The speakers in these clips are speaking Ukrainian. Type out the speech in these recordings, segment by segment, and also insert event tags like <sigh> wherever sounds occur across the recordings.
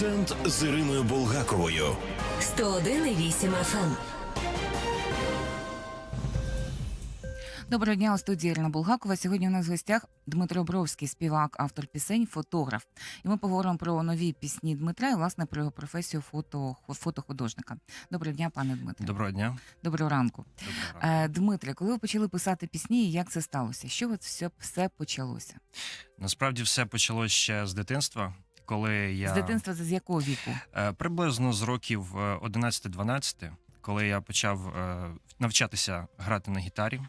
Акцент з Іриною Булгаковою. 101,8 FM. Доброго дня у студії Ірина Булгакова. Сьогодні у нас в гостях Дмитро Бровський, співак, автор пісень, фотограф. І ми поговоримо про нові пісні Дмитра і власне про його професію фото, фотохудожника. Доброго дня, пане Дмитре. Доброго дня. Доброго ранку. Доброго ранку. Е, Дмитре, коли ви почали писати пісні, і як це сталося? Що от все, все почалося? Насправді все почалося ще з дитинства, коли я З дитинства з якого віку? Е, приблизно з років е, 11-12, коли я почав е, навчатися грати на гітарі.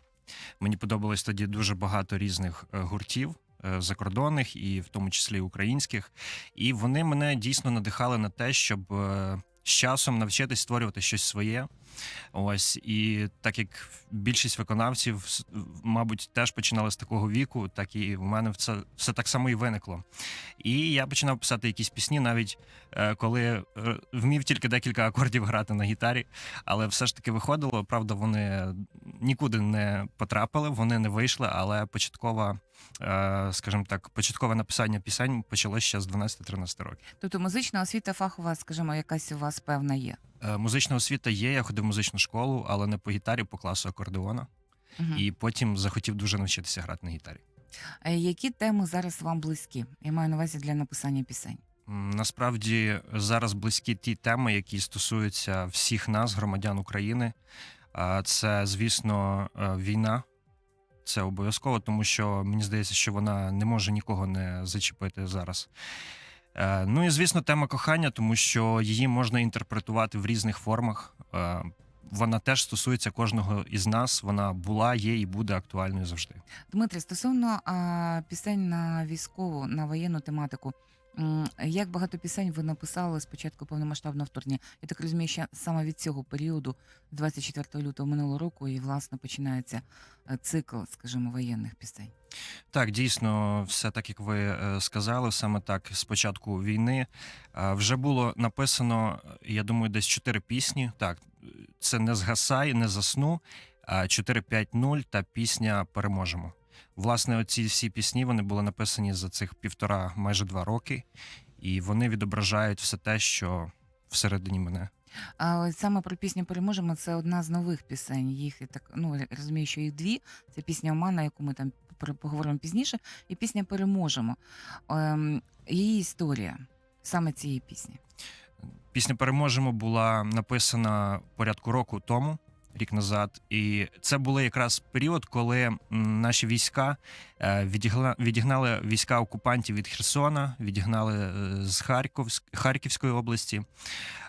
Мені подобалось тоді дуже багато різних е, гуртів. е, Закордонних і в тому числі українських, і вони мене дійсно надихали на те, щоб е, з часом навчитись створювати щось своє. Ось і так як більшість виконавців, мабуть, теж починали з такого віку, так і в мене це все так само і виникло. І я починав писати якісь пісні, навіть е, коли е, вмів тільки декілька акордів грати на гітарі, але все ж таки виходило. Правда, вони нікуди не потрапили, вони не вийшли. Але початкова, е, скажімо так, початкове написання пісень почалося ще з 12-13 років. Тобто музична освіта фахова, скажімо, якась у вас певна є. Е, Музична освіта є. Я ходив в музичну школу, але не по гітарі, по класу акордеона. Мгм. І потім захотів дуже навчитися грати на гітарі. Які теми зараз вам близькі? Я маю на увазі для написання пісень. Насправді зараз близькі ті теми, які стосуються всіх нас, громадян України. Це, звісно, е, війна. Це обов'язково, тому що мені здається, що вона не може нікого не зачепити зараз. Е, Ну і звісно, тема кохання, тому що її можна інтерпретувати в різних формах. Е, Вона теж стосується кожного із нас. Вона була, є і буде актуальною завжди. Дмитрий, стосовно а, пісень на військову, на воєнну тематику, як багато пісень ви написали з початку повномасштабного вторгнення? Я так розумію, що саме від цього періоду, 24 лютого минулого року, і власне починається е, цикл, скажімо, воєнних пісень. Так, дійсно, все так як ви е, сказали, саме так з початку війни Е, вже було написано, я думаю, десь чотири пісні. Так, це не згасай, не засну. а 4-5-0 та пісня Переможемо. Власне, оці всі пісні вони були написані за цих півтора, майже два роки, і вони відображають все те, що всередині мене. А саме про пісню переможемо. Це одна з нових пісень. Їх так ну я розумію, що їх дві. Це пісня Омана, яку ми там поговоримо пізніше, і пісня Переможемо. Ем, її історія саме цієї пісні. Пісня Переможемо була написана порядку року тому, рік назад. І це був якраз період, коли наші війська е, відігнали війська окупантів від Херсона, відігнали е, з Харків, Харківської області.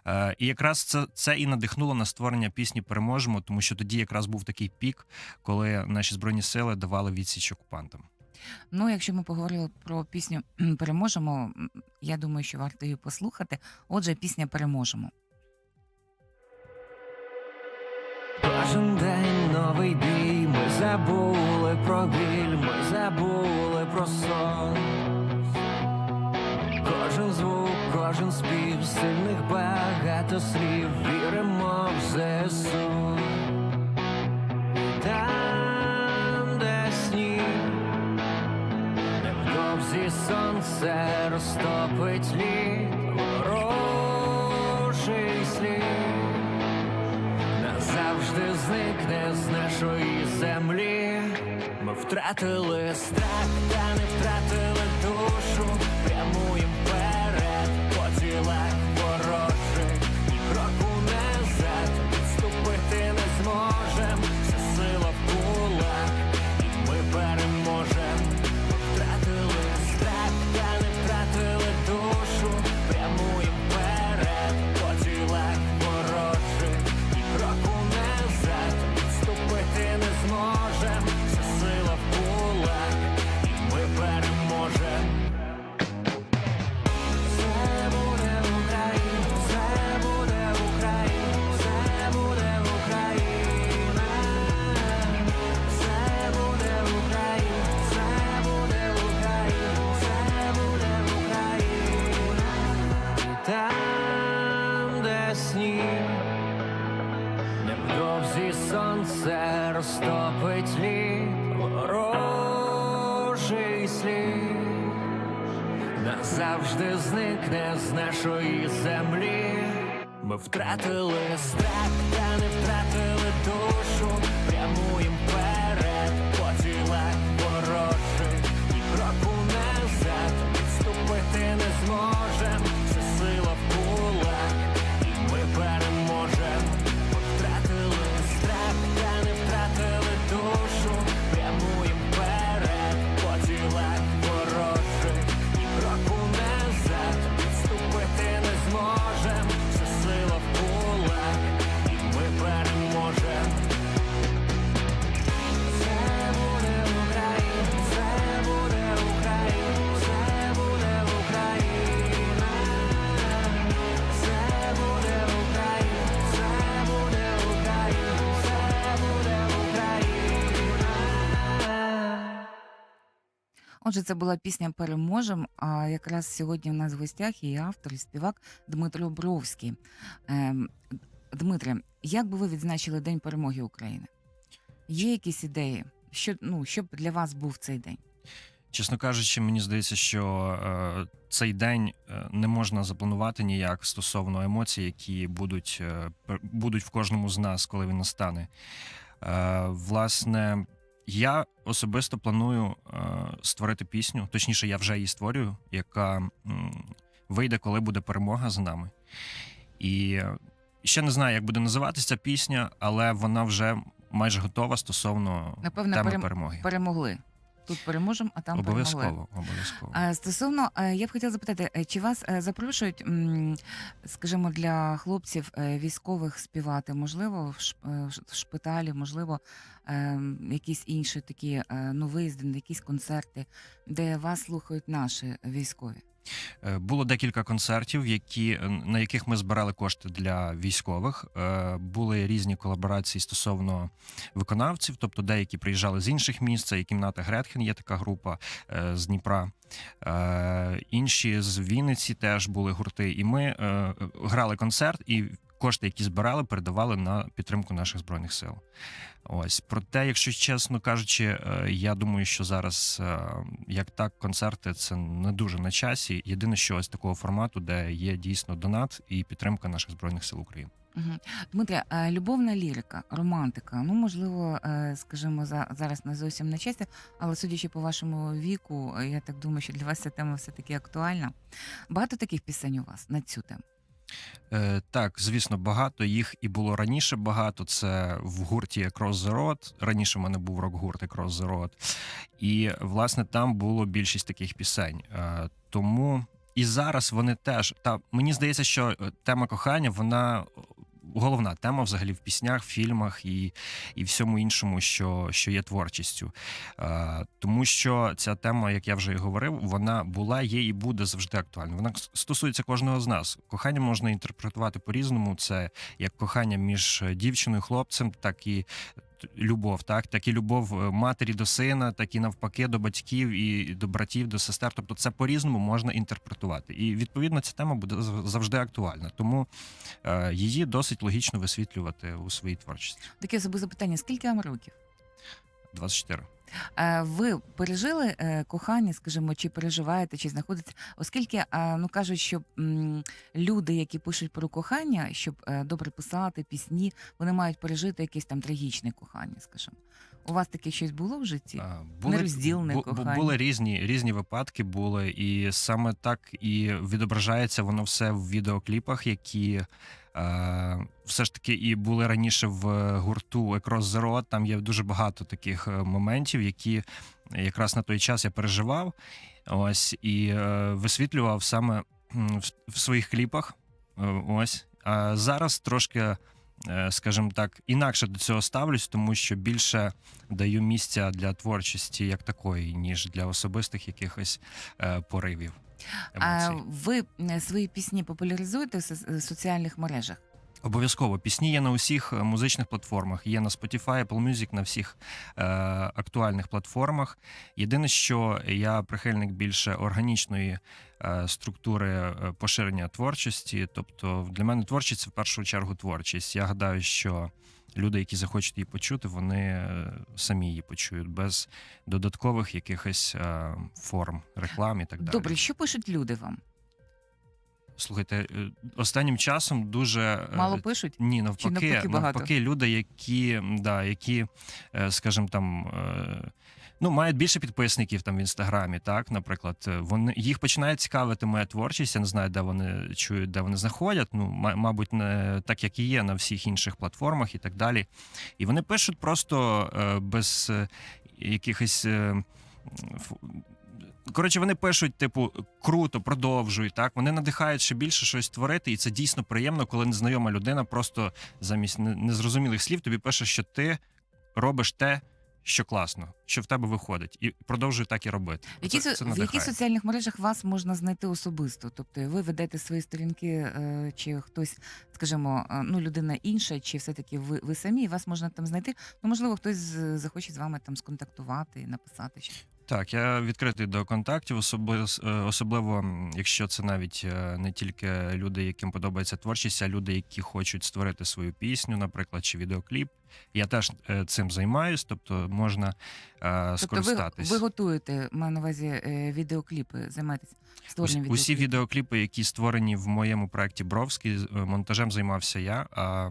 Е, І якраз це, це і надихнуло на створення пісні Переможемо, тому що тоді якраз був такий пік, коли наші збройні сили давали відсіч окупантам. Ну, якщо ми поговорили про пісню Переможемо, я думаю, що варто її послухати. Отже, пісня Переможемо. Кожен день новий бій, ми забули про біль, ми забули про сон. Кожен звук, кожен спів, сильних багато слів, віримо в ЗСУ. Там, де сніг, невдовзі сонце розтопить лід, ворожий слід назавжди зникне з нашої землі. Ми втратили страх, та не втратили душу. Прямуємо втратили страх, та не втратили душу. Отже, це була пісня Переможем. А якраз сьогодні в нас в гостях є автор і співак Дмитро Бровський. Дмитре, як би ви відзначили День перемоги України? Є якісь ідеї? Що, ну, що б для вас був цей день? Чесно кажучи, мені здається, що е, цей день е, не можна запланувати ніяк стосовно емоцій, які будуть, е, будуть в кожному з нас, коли він настане. Е, власне, я особисто планую е, створити пісню, точніше, я вже її створюю, яка м, вийде, коли буде перемога за нами. І ще не знаю, як буде називатися ця пісня, але вона вже майже готова стосовно Напевно, теми перем- перемоги. Перемогли. Тут переможемо, а там перемогли. Обов'язково, обов'язково. А, Стосовно, е, я б хотіла запитати, е, чи вас е, запрошують, м, скажімо, для хлопців е, військових співати, можливо, в ш- е, в ш- в шпиталі, можливо, е, якісь інші такі е, ну, виїзди, на якісь концерти, де вас слухають наші військові? Е, Було декілька концертів, які, на яких ми збирали кошти для військових. Е, Були різні колаборації стосовно виконавців, тобто деякі приїжджали з інших міст, це і кімната Гретхен, є така група е, з Дніпра. Е, Інші з Вінниці теж були гурти. І ми е, грали концерт, і кошти, які збирали, передавали на підтримку наших збройних сил. Ось проте, якщо чесно кажучи, е, я думаю, що зараз е, як так, концерти це не дуже на часі. Єдине, що ось такого формату, де є дійсно донат і підтримка наших збройних сил України. Угу. Дмитре, е, любовна лірика, романтика. Ну, можливо, скажімо, за зараз не зовсім на часі, але судячи по вашому віку, я так думаю, що для вас ця тема все таки актуальна. Багато таких пісень у вас на цю тему. Е, так, звісно, багато їх і було раніше багато. Це в гурті Cross the Road. Раніше в мене був рок-гурт Cross the Road. І власне там було більшість таких пісень. Е, тому і зараз вони теж. Та мені здається, що е, тема кохання вона. Головна тема взагалі в піснях, фільмах і, і всьому іншому, що, що є творчістю. Е, тому що ця тема, як я вже і говорив, вона була, є і буде завжди актуальна. Вона стосується кожного з нас. Кохання можна інтерпретувати по-різному. Це як кохання між дівчиною, і хлопцем, так і любов, так, так і любов е, матері до сина, так і навпаки до батьків і до братів, до сестер. Тобто це по-різному можна інтерпретувати. І відповідно ця тема буде завжди актуальна. Тому е, її досить логічно висвітлювати у своїй творчості. Таке особисте питання: скільки вам років? 24. Е, Ви пережили е, кохання, скажімо, чи переживаєте, чи знаходиться, оскільки е, ну кажуть, що люди, які пишуть про кохання, щоб добре писати пісні, вони мають пережити якесь там трагічне кохання, скажімо. У вас таке щось було в житті? А, Нероздільне бу- бу- кохання. Були різні, різні випадки, були, і саме так і відображається воно все в відеокліпах, які е, все ж таки і були раніше в гурту the Road. Там є дуже багато таких е, моментів, які якраз на той час я переживав. Ось і е, висвітлював саме м, в, в своїх кліпах. Е, Ось. А зараз трошки. Е, Скажімо так, інакше до цього ставлюсь, тому що більше даю місця для творчості як такої, ніж для особистих якихось поривів. поривів. А ви е, свої пісні популяризуєте в со- соціальних мережах? Обов'язково пісні є на усіх е, музичних платформах. Є на Spotify, Apple Music, на всіх е, актуальних платформах. Єдине, що я прихильник більше органічної е, структури е, поширення творчості. Тобто, для мене творчість це в першу чергу творчість. Я гадаю, що люди, які захочуть її почути, вони е, самі її почують без додаткових якихось е, форм реклам і так далі. Добре, що пишуть люди вам? Слухайте, е, останнім часом дуже е, Мало пишуть? ні, навпаки, навпаки багато? навпаки, люди, які, да, які, е, скажімо там. Ну, мають більше підписників там в інстаграмі, так, наприклад, вони їх починає цікавити моя творчість. Я не знаю, де вони чують, де вони знаходять. Ну, ма- мабуть, не так, як і є на всіх інших платформах і так далі. І вони пишуть просто без якихось. Коротше, вони пишуть, типу, круто, продовжуй. Так вони надихають ще більше щось творити, і це дійсно приємно, коли незнайома людина просто замість незрозумілих слів тобі пише, що ти робиш те, що класно, що в тебе виходить, і продовжуй так і робити. Які, це, це в яких соціальних мережах вас можна знайти особисто? Тобто ви ведете свої сторінки, е, чи хтось, скажімо, е, ну людина інша, чи все-таки ви, ви самі, і вас можна там знайти? Ну, можливо, хтось захоче з вами там сконтактувати, написати щось. Так, я відкритий до контактів, особливо, особливо якщо це навіть е, не тільки люди, яким подобається творчість, а люди, які хочуть створити свою пісню, наприклад, чи відеокліп. Я теж е, цим займаюсь, тобто можна е, Тобто ви, скористатись. ви готуєте, маю на увазі, е, відеокліпи, займаєтесь створенням Усі, усі відеокліпи, які створені в моєму проєкті Бровський, е, монтажем займався я. А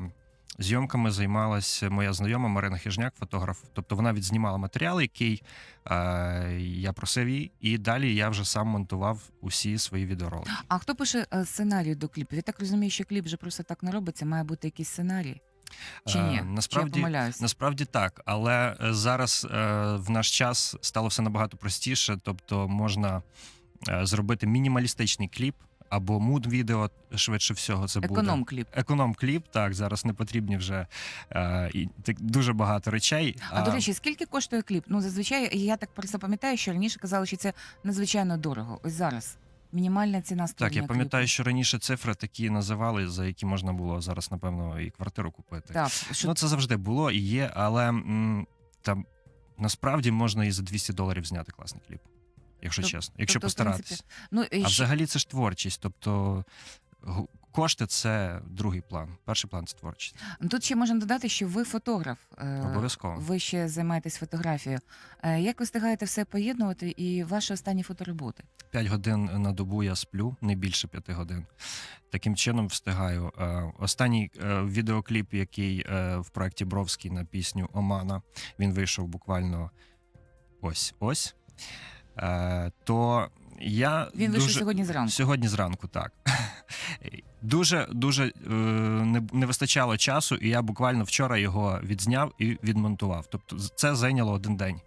зйомками займалася моя знайома Марина Хижняк, фотограф. Тобто вона відзнімала матеріал, який е, я просив її, і далі я вже сам монтував усі свої відеоролики. А хто пише е, сценарій до кліпів? Я так розумію, що кліп вже просто так не робиться, має бути якийсь сценарій. Чи Е, ні? Чи я насправді, помиляюсь? насправді так, але е, зараз е, в наш час стало все набагато простіше, тобто можна е, зробити мінімалістичний кліп або муд-відео, швидше всього, це буде. Економ-кліп. Економ-кліп, так, зараз не потрібні вже е, і, так, дуже багато речей. А до речі, скільки коштує кліп? Ну зазвичай я так просто пам'ятаю, що раніше казали, що це надзвичайно дорого. Ось зараз мінімальна ціна так, я пам'ятаю, що раніше цифри такі називали, за які можна було зараз, напевно, і квартиру купити. Так, що Ну, це завжди було і є, але м, там насправді можна і за 200 доларів зняти класний кліп, якщо Тоб- чесно, якщо тобто, принципі, ну і А взагалі це ж творчість. Тобто кошти це другий план. Перший план це творчість. тут ще можна додати, що ви фотограф. е, Обов'язково. Ви ще займаєтесь фотографією. Е, Як ви встигаєте все поєднувати і ваші останні фотороботи? 5 годин на добу я сплю, не більше 5 годин. Таким чином встигаю. Е, Останній відеокліп, який в проєкті Бровський на пісню Омана, він вийшов буквально ось ось. Е, То я Він вийшов дуже... сьогодні зранку. Сьогодні зранку, так. <laughs> Дуже дуже е, не, не вистачало часу, і я буквально вчора його відзняв і відмонтував. Тобто, це зайняло один день.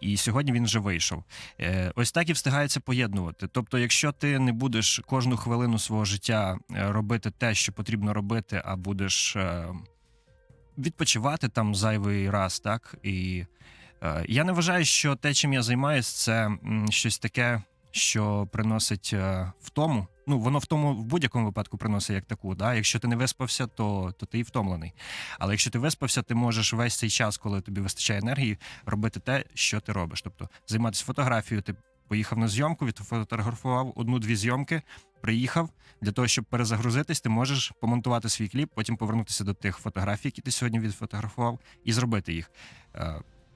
І сьогодні він вже вийшов. Е, ось так і встигається поєднувати. Тобто, якщо ти не будеш кожну хвилину свого життя е, робити те, що потрібно робити, а будеш е, відпочивати там зайвий раз, так і я не вважаю, що те, чим я займаюся, це щось таке, що приносить е, втому. Ну, воно в тому в будь-якому випадку приносить як таку. Да? Якщо ти не виспався, то, то ти і втомлений. Але якщо ти виспався, ти можеш весь цей час, коли тобі вистачає енергії, робити те, що ти робиш. Тобто займатися фотографією, ти поїхав на зйомку, відфотографував одну-дві зйомки, приїхав. Для того, щоб перезагрузитись, ти можеш помонтувати свій кліп, потім повернутися до тих фотографій, які ти сьогодні відфотографував, і зробити їх.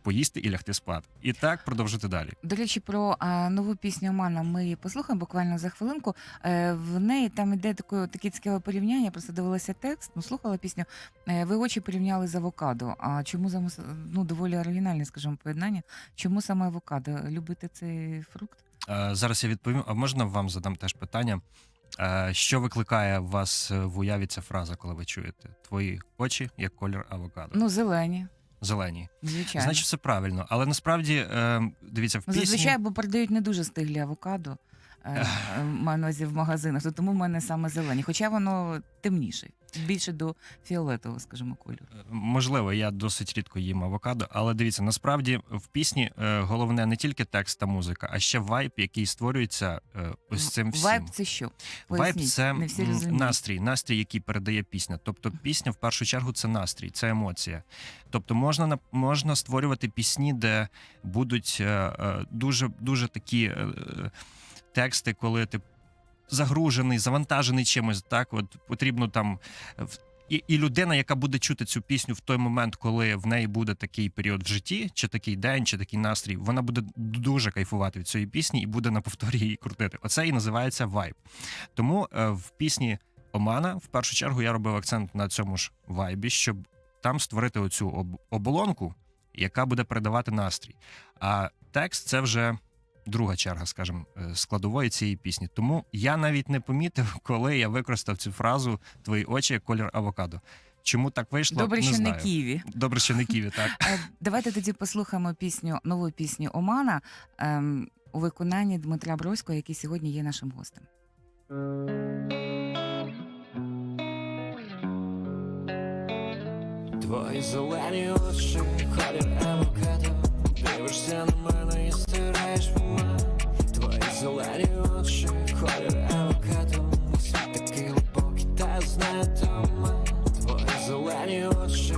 Поїсти і лягти спати. І так продовжити далі. До речі, про а, нову пісню Омана ми її послухаємо буквально за хвилинку. Е, в неї там іде таке, таке цікаве порівняння. Я просто дивилася текст, ну слухала пісню. Е, ви очі порівняли з авокадо. А чому саме ну доволі оригінальне, скажімо, поєднання? Чому саме авокадо? Любите цей фрукт? Е, Зараз я відповім. А можна вам задам теж питання? Е, Що викликає вас в уяві ця фраза, коли ви чуєте? Твої очі як колір авокадо. Ну, зелені, Зелені. звичайно. Значить, все правильно. Але насправді, е, дивіться, в Ну, пісні... Зазвичай, бо продають не дуже стиглі авокадо. Е, е, увазі в магазинах, то тому в мене саме зелені. Хоча воно темніше, більше до фіолетового, скажімо, кольору. Можливо, я досить рідко їм авокадо, але дивіться, насправді в пісні е, головне не тільки текст та музика, а ще вайб, який створюється е, ось цим всім. Вайб це що? Вайб це не всі настрій, настрій, який передає пісня. Тобто пісня в першу чергу це настрій, це емоція. Тобто можна на- можна створювати пісні, де будуть е, е, дуже дуже такі е, е, тексти, коли ти загружений, завантажений чимось. Так, от потрібно там і, і людина, яка буде чути цю пісню в той момент, коли в неї буде такий період в житті, чи такий день, чи такий настрій, вона буде дуже кайфувати від цієї пісні і буде на повторі її крутити. Оце і називається вайб. Тому е, в пісні Омана в першу чергу я робив акцент на цьому ж вайбі, щоб там створити оцю об- оболонку, яка буде передавати настрій. А текст це вже друга черга, скажімо, е, складової цієї пісні. Тому я навіть не помітив, <laughs> коли я використав цю фразу Твої очі як колір авокадо. Чому так вийшло? Добре, не що знаю. не Києві. Добре, що не Києві, так. <laughs> Е, Давайте тоді послухаємо пісню, нову пісню Омана ем, у виконанні Дмитра Броського, який сьогодні є нашим гостем. Твої зелені очі, колір авокадо Дивишся на мене і стираєш мене. Твої зелені очі, колір авокадо Світ такий глибокий, та я знаю дома Твої зелені очі,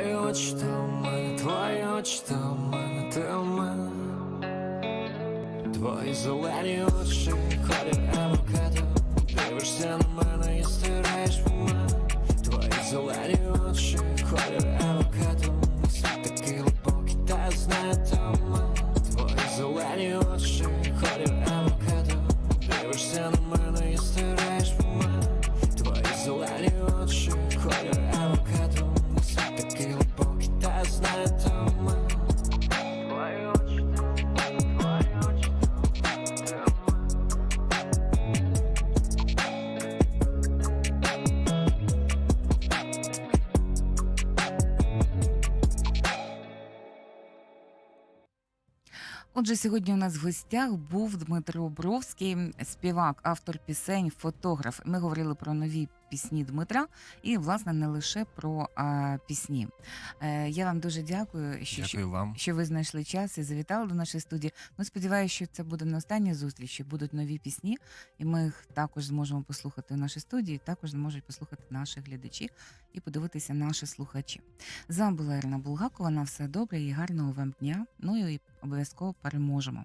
Твої очі то в мене, твої очі в мене, ти в мене. Твої зелені очі, колір Отже, сьогодні у нас в гостях був Дмитро Бровський, співак, автор пісень, фотограф. Ми говорили про нові пісні Дмитра і, власне, не лише про а, пісні. Е, я вам дуже дякую, що, Дякую вам. що ви знайшли час і завітали до нашої студії. Ну, сподіваюся, що це буде не остання зустріч, що будуть нові пісні, і ми їх також зможемо послухати в нашій студії, також зможуть послухати наші глядачі і подивитися наші слухачі. З вами була Ірина Булгакова. На все добре і гарного вам дня. Ну і обов'язково переможемо.